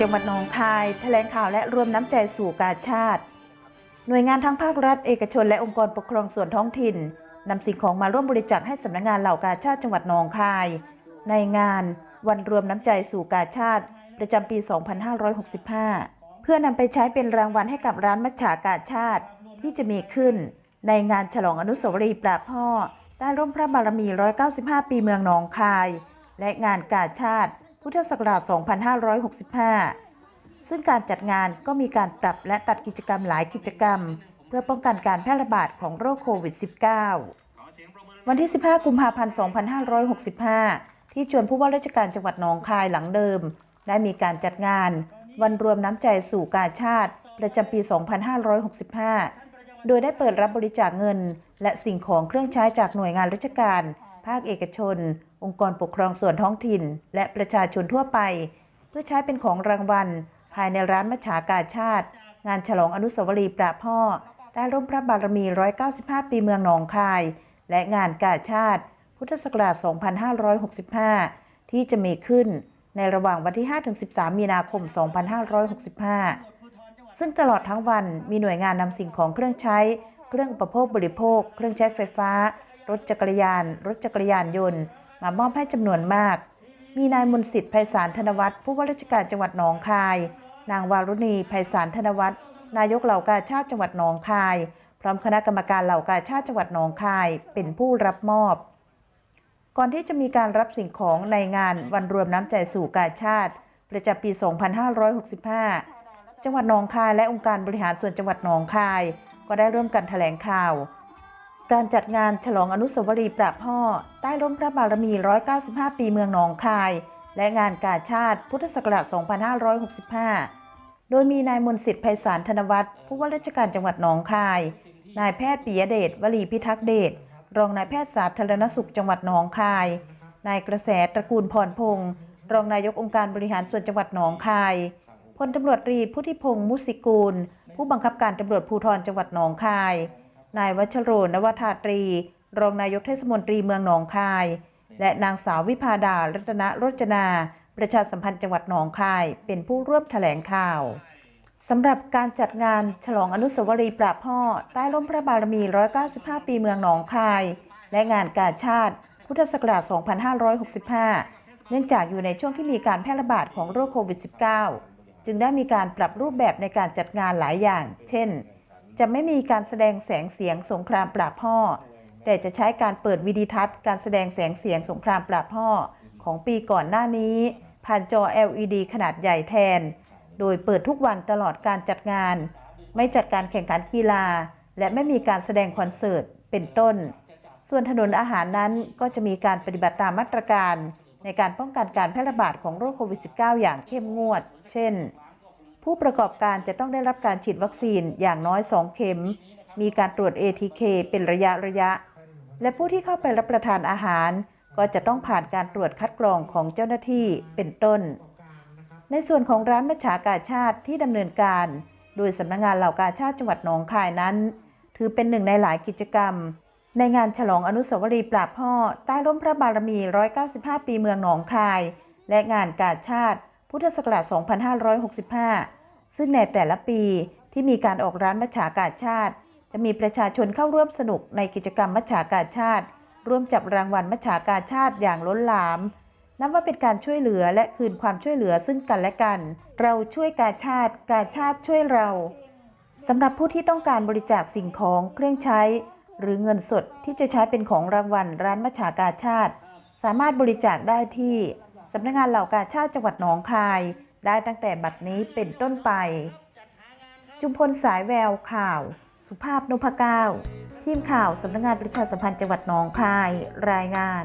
จังหวัดหนองคายแถลงข่าวและรวมน้ำใจสู่กาชาติ หน่วยงานทั้งภาครัฐเอกชนและองค์กรปกครองส่วนท้องถิ่นนำสิ่งของมาร่วมบริจาคให้สำนักงานเหล่ากาชาติจังหวัดหนองคาย ในงานวันรวมน้ำใจสู่กาชาติ ประจำปี 2565 เพื่อนำไปใช้เป็นรางวัลให้กับร้านมัจฉากาชาติ ที่จะมีขึ้น ในงานฉลองอนุสาวรีย์ปราพ่อใต้ร่วมพระบารมี 195 ปีเมืองหนองคาย และงานกาชาติ พุทธศักราช 2565 ซึ่งการจัดงานก็มีการปรับและตัดกิจกรรมหลายกิจกรรม เพื่อป้องกันการแพร่ระบาดของโรคโควิด -19 วันที่ 15 กุมภาพันธ์ 2565 ที่ชวนผู้ว่าราชการจังหวัดหนองคายหลังเดิม ได้มีการจัดงาน วันรวมน้ำใจสู่กาชาติประจำปี 2565 โดยได้เปิดรับบริจาคเงิน และสิ่งของเครื่องใช้จากหน่วยงานราชการ ภาคเอกชน องค์กรปกครองส่วนท้องถิ่น และประชาชนทั่วไป เพื่อใช้เป็นของรางวัล ภายในร้านมัชฉากาชาติ งานฉลองอนุสาวรีย์ปราพ่อ ได้ร่มพระบารมี 195 ปีเมืองหนองคาย และงานกาชาติ พุทธศักราช 2565 ที่จะมีขึ้นในระหว่างวันที่ 5-13 มีนาคม 2565 ซึ่งตลอดทั้งวันมีหน่วยงานนำสิ่งของเครื่องใช้ เครื่องอุปโภคบริโภค เครื่องใช้ไฟฟ้า รถจักรยาน รถจักรยานยนต์ มามอบให้จำนวนมาก มีนายมนสิทธิ์ไพศาลธนวัฒน์ผู้ว่าราชการจังหวัดหนองคาย นางวารุณีไพศาลธนวัฒน์นายกเหล่ากาชาติจังหวัดหนองคาย พร้อมคณะกรรมการเหล่ากาชาติจังหวัดหนองคาย เป็นผู้รับมอบ ก่อนที่จะมีการรับสิ่งของในงานวันรวมน้ำใจสู่กาชาติ ประจำปี 2565 จังหวัดหนองคายและองค์การบริหารส่วนจังหวัดหนองคาย ก็ได้ร่วมกันแถลงข่าว การจัดงานฉลองอนุสาวรีย์ปราบพ่อ ใต้ร่มพระบารมี 195 ปีเมืองหนองคาย และงานกาชาติพุทธศักราช 2565 โดยมีนายมนสิทธิ์ไพศาลธนวัฒน์ผู้ว่าราชการจังหวัดหนองคาย นายแพทย์ปิยเดชวลีพิทักษ์เดช รองนายแพทย์สาธารณสุขจังหวัดหนองคาย นายกระแสตระกูลพรพงศ์รองนายกองค์การบริหารส่วนจังหวัดหนองคาย พลตำรวจตรีพุทธิพงศ์มุสิกูล ผู้บังคับการตำรวจภูธรจังหวัดหนองคาย นายวัชโรนวทาตรี รองนายกเทศมนตรีเมืองหนองคาย และนางสาววิพาดารัตนโรจนา ประชาสัมพันธ์จังหวัดหนองคาย เป็นผู้ร่วมแถลงข่าวสำหรับการจัดงานฉลองอนุสาวรีย์ปราบพ่อ ใต้ร่มพระบารมี 195 ปีเมืองหนองคาย และงานกาชาติ พุทธศักราช 2565 เนื่องจากอยู่ในช่วงที่มีการแพร่ระบาดของโรคโควิด -19 จึงได้มีการปรับรูปแบบในการจัดงานหลายอย่าง เช่น จะไม่มีการแสดงแสงเสียงสงครามปราบพ่อ แต่จะใช้การเปิดวิดีทัศน์การแสดงแสงเสียงสงครามปราบพ่อ ของปีก่อนหน้านี้ ผ่านจอ LED ขนาดใหญ่แทน โดยเปิดทุกวันตลอดการจัดงาน ไม่จัดการแข่งขันกีฬา และไม่มีการแสดงคอนเสิร์ตเป็นต้น ส่วนถนนอาหารนั้นก็จะมีการปฏิบัติตามมาตรการ ในการป้องกันการแพร่ระบาดของโรคโควิด -19 อย่างเข้มงวด เช่น ผู้ประกอบการจะต้องได้รับการฉีดวัคซีนอย่างน้อย 2 เข็ม มีการตรวจ ATK เป็นระยะระยะ และผู้ที่เข้าไปรับประทานอาหาร ก็จะต้องผ่านการตรวจคัดกรองของเจ้าหน้าที่เป็นต้น ในส่วนของร้านมัชฉากาชาติที่ดำเนินการ โดยสำนักงงานเหล่ากาชาติจังหวัดหนองคายนั้น ถือเป็นหนึ่งในหลายกิจกรรม ในงานฉลองอนุสาวรีย์ปราบพ่อใต้ร่มพระบารมี 195 ปีเมืองหนองคาย และงานกาชาติ พุทธศักราช 2565 ซึ่งในแต่ละปีที่มีการออกร้านมัชฉากาชาติ จะมีประชาชนเข้าร่วมสนุกในกิจกรรมมัชฉากาชาติ ร่วมจับรางวัลมัชฉากาชาติอย่างล้นหลาม นับว่าเป็นการช่วยเหลือและคืนความช่วยเหลือซึ่งกันและกัน เราช่วยกาชาติกาชาติช่วยเราสำหรับผู้ที่ต้องการบริจาคสิ่งของเครื่องใช้ หรือเงินสดที่จะใช้เป็นของรางวัลร้านมัชฉากาชาติ สามารถบริจาคได้ที่ สำนักงานเหล่ากาชาติจังหวัดหนองคาย ได้ตั้งแต่บัดนี้เป็นต้นไป จุมพลสายแววข่าว สุภาพนพเก้าทีมข่าวสำนักงานประชาสัมพันธ์จังหวัดหนองคาย รายงาน